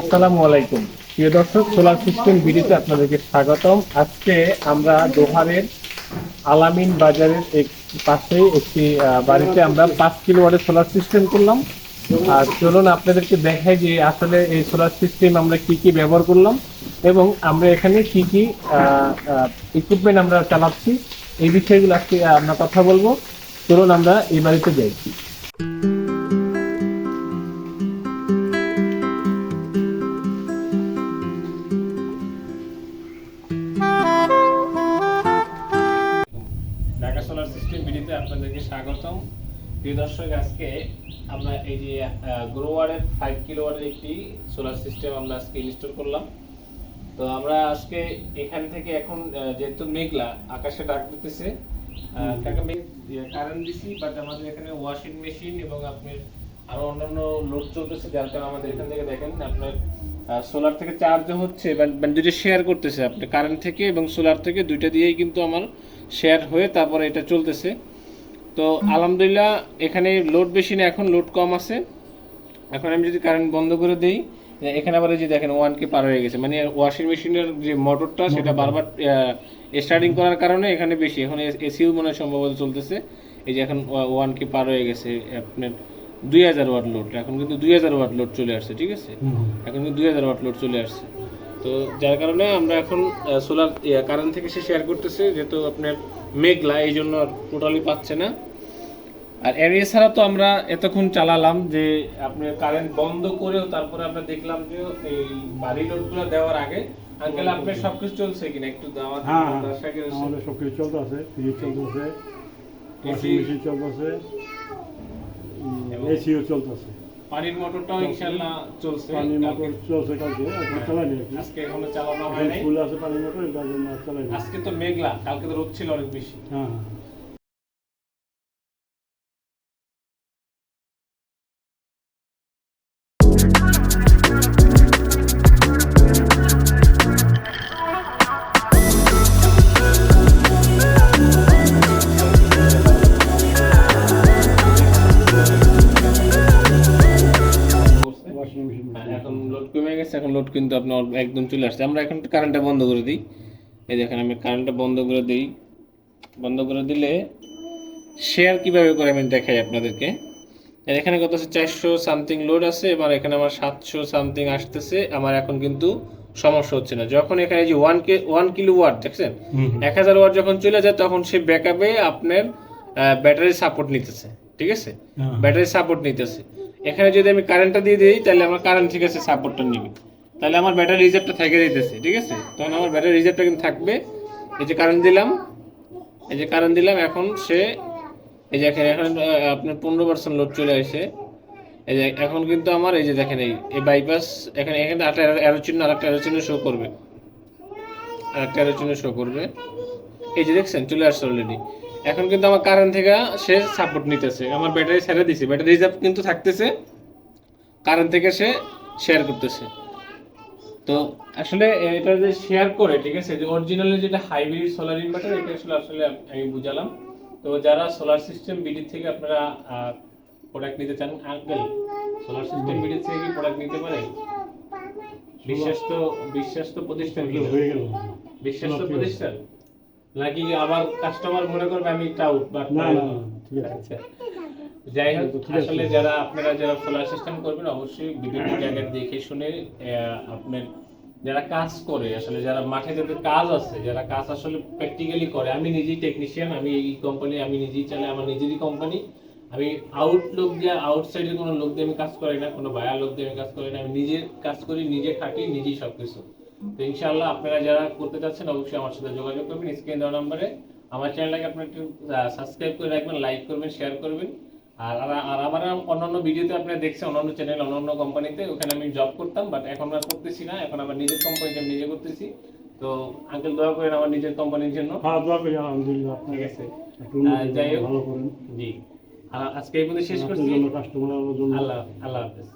আসসালামু আলাইকুম। প্রিয় দর্শক, সোলার সিস্টেম ভিডিওতে আপনাদেরকে স্বাগতম। আজকে আমরা দোহারের আলামিন বাজারের পাশে একটি বাড়িতে আমরা পাঁচ সোলার সিস্টেম করলাম। আর চলুন আপনাদেরকে দেখাই যে আসলে এই সোলার সিস্টেম আমরা কি কি ব্যবহার করলাম এবং আমরা এখানে কি কি ইকুইপমেন্ট আমরা চালাচ্ছি। এই বিষয়গুলো আজকে আমরা কথা বলব। চলুন আমরা এই বাড়িতে যাই। আপনাদেরকে স্বাগতম। প্রিয় দর্শক আজকে আমরা এই যে গ্রোয়ারের ফাইভ কিলোওয়াটের একটি সোলার সিস্টেম আমরা আজকে ইনস্টল করলাম। তো আমরা আজকে এখান থেকে এখন যেহেতু মেঘলা আকাশে ডাক দিতেছে কারেন্ট দিছি বাট আমাদের এখানে ওয়াশিং মেশিন এবং আপনার আরও অন্যান্য লোড চলতেছে যার কারণে আমাদের এখান থেকে দেখেন আপনার সোলার থেকে চার্জ হচ্ছে মানে দুইটা শেয়ার করতেছে আপনি কারেন্ট থেকে এবং সোলার থেকে দুইটা দিয়েই কিন্তু আমার শেয়ার হয়ে তারপরে এটা চলতেছে। তো আলহামদুলিল্লাহ এখানে লোড বেশি না এখন লোড কম আছে। এখন আমি যদি কারেন্ট বন্ধ করে দেই এখানে আবার যে দেখেন ওয়ান কে পার হয়ে গেছে। মানে ওয়াশিং মেশিনের যে মোটরটা সেটা বারবার স্টার্টিং করার কারণে এখানে বেশি। এখন এসিও মনে হয় সম্ভবত চলতেছে। এই যে এখন ওয়ান কে পার হয়ে গেছে আপনার দুই হাজার ওয়াট লোড এখন কিন্তু দুই হাজার ওয়াট লোড চলে আসছে ঠিক আছে? এখন কিন্তু দুই হাজার ওয়াট লোড চলে আসছে। তো যার কারণে আমরা এখন সোলার কারেন্ট থেকে সে শেয়ার করতেছে যেহেতু আপনার মেঘলা এই জন্য আর টোটালি পাচ্ছে না। আর এর এছাড়া তো আমরা এতক্ষণ চালালাম যে আপনি কারেন্ট বন্ধ করেও তারপরে আমরা দেখলাম যে এই বাড়ি লোডগুলো দেওয়ার আগে আঙ্কেল আপনার সবকিছু চলছে কিনা? একটু দাওয়াত হ্যাঁ দর্শকের আমাদের সব কিছু চলতেছে ফ্রিজ চলতেছে ওয়াশিং মেশিন চলতেছে এসিও চলতেছে। পানির মোটরটাও ইনশাআল্লাহ চলছে। পানির মোটর চলছে কালকে এখন চালানি আজকে এখনও চালানো হয় নাই। ফুল আছে পানির মোটর জন্য আর আজকে তো মেঘলা কালকে তো রোদ ছিল অনেক বেশি। হ্যাঁ। লোড কিন্তু আপনার একদম চলে আসছে। আমরা এখন কারেন্টটা বন্ধ করে দিই। এই দেখেন আমি কারেন্টটা বন্ধ করে দিই। বন্ধ করে দিলে শেয়ার কীভাবে করে আমি দেখাই আপনাদেরকে। এখানে কত আছে? চারশো সামথিং লোড আছে এবার এখানে আমার সাতশো সামথিং আসতেছে। আমার এখন কিন্তু সমস্যা হচ্ছে না। যখন এখানে যে ওয়ান কে ওয়ান কিলো ওয়াট দেখছেন এক হাজার ওয়াট যখন চলে যায় তখন সে ব্যাকআপে আপনার ব্যাটারি সাপোর্ট নিতেছে। ঠিক আছে। ব্যাটারি সাপোর্ট নিতেছে। এখানে যদি আমি কারেন্টটা দিয়ে দিই তাহলে আমার কারেন্ট ঠিক আছে সাপোর্টটা নিবে। তাহলে আমার ব্যাটারি রিজার্ভটা থেকে দিতেছে, ঠিক আছে? তখন আমার ব্যাটারি রিজার্ভটা কিন্তু থাকবে। এই যে কারেন্ট দিলাম, এই যে কারেন্ট দিলাম, এখন সে, এই যে এখানে আপনার পনেরো পার্সেন্ট লোড চলে আসে। এই যে এখন কিন্তু আমার, এই যে দেখেন এই এই বাইপাস এখানে এখানে একটা অ্যারো চিহ্ন আর একটা অ্যারো চিহ্ন শো করবে। আর একটা অ্যারো চিহ্ন শো করবে। এই যে দেখছেন, চলে আসছে অলরেডি এখন কিন্তু আমার কারেন্ট থেকে সে সাপোর্ট নিতেছে। আমার ব্যাটারি ছেড়ে দিছে। ব্যাটারি রিজার্ভ কিন্তু থাকতেছে। কারেন্ট থেকে সে শেয়ার করতেছে। তো আসলে এটা যে শেয়ার করে ঠিক আছে? যে অরিজিনালি যেটা হাইব্রিড সোলার ইনভার্টার এটা আসলে আসলে আমি বুঝালাম। তো যারা সোলার সিস্টেম বিডি থেকে আপনারা প্রোডাক্ট নিতে চান আঙ্কেল সোলার সিস্টেম বিডি থেকে কি প্রোডাক্ট নিতে পারে বিশ্বাস বিশ্বাস্ত প্রতিষ্ঠান কি? হয়ে গেল। বিশ্বাস্ত প্রতিষ্ঠান? নাকি আবার কাস্টমার মনে করবে আমি টাউট বা না না না, ঠিক আছে। আচ্ছা। যাই হোক আসলে যারা আপনারা যারা সোলার সিস্টেম করবেন অবশ্যই বিভিন্ন জায়গায় দেখে শুনে আপনার যারা কাজ করে আসলে যারা মাঠে যাদের কাজ আছে যারা কাজ আসলে প্র্যাকটিক্যালি করে আমি নিজেই টেকনিশিয়ান আমি এই কোম্পানি আমি নিজেই চালাই আমার নিজেরই কোম্পানি আমি আউট লোক দিয়ে আউটসাইডের কোনো লোক দিয়ে আমি কাজ করি না কোনো বায়ার লোক দিয়ে আমি কাজ করি না আমি নিজে কাজ করি নিজে খাটি নিজেই সবকিছু। তো ইনশাআল্লাহ আপনারা যারা করতে চাচ্ছেন অবশ্যই আমার সাথে যোগাযোগ করবেন স্ক্রিন দেওয়া নাম্বারে। আমার চ্যানেলটাকে আপনারা একটু সাবস্ক্রাইব করে রাখবেন লাইক করবেন শেয়ার করবেন। আর আর- আমার অন্যান্য ভিডিওতে আপনারা দেখছেন অন্যান্য চ্যানেল অন্যান্য কোম্পানিতে ওখানে আমি জব করতাম বাট এখন আর করতেছি না এখন আমার নিজের কোম্পানিতে আমি নিজে করতেছি। তো আঙ্কেল দোয়া করেন আমার নিজের কোম্পানির জন্য। হ্যাঁ দোয়া করি আলহামদুলিল্লাহ আপনি ঠিক আছে। যাই হোক। ভালো করেন। জি। আজকে এই পর্যন্ত শেষ করছি। আল্লাহ আল্লাহ হাফেজ।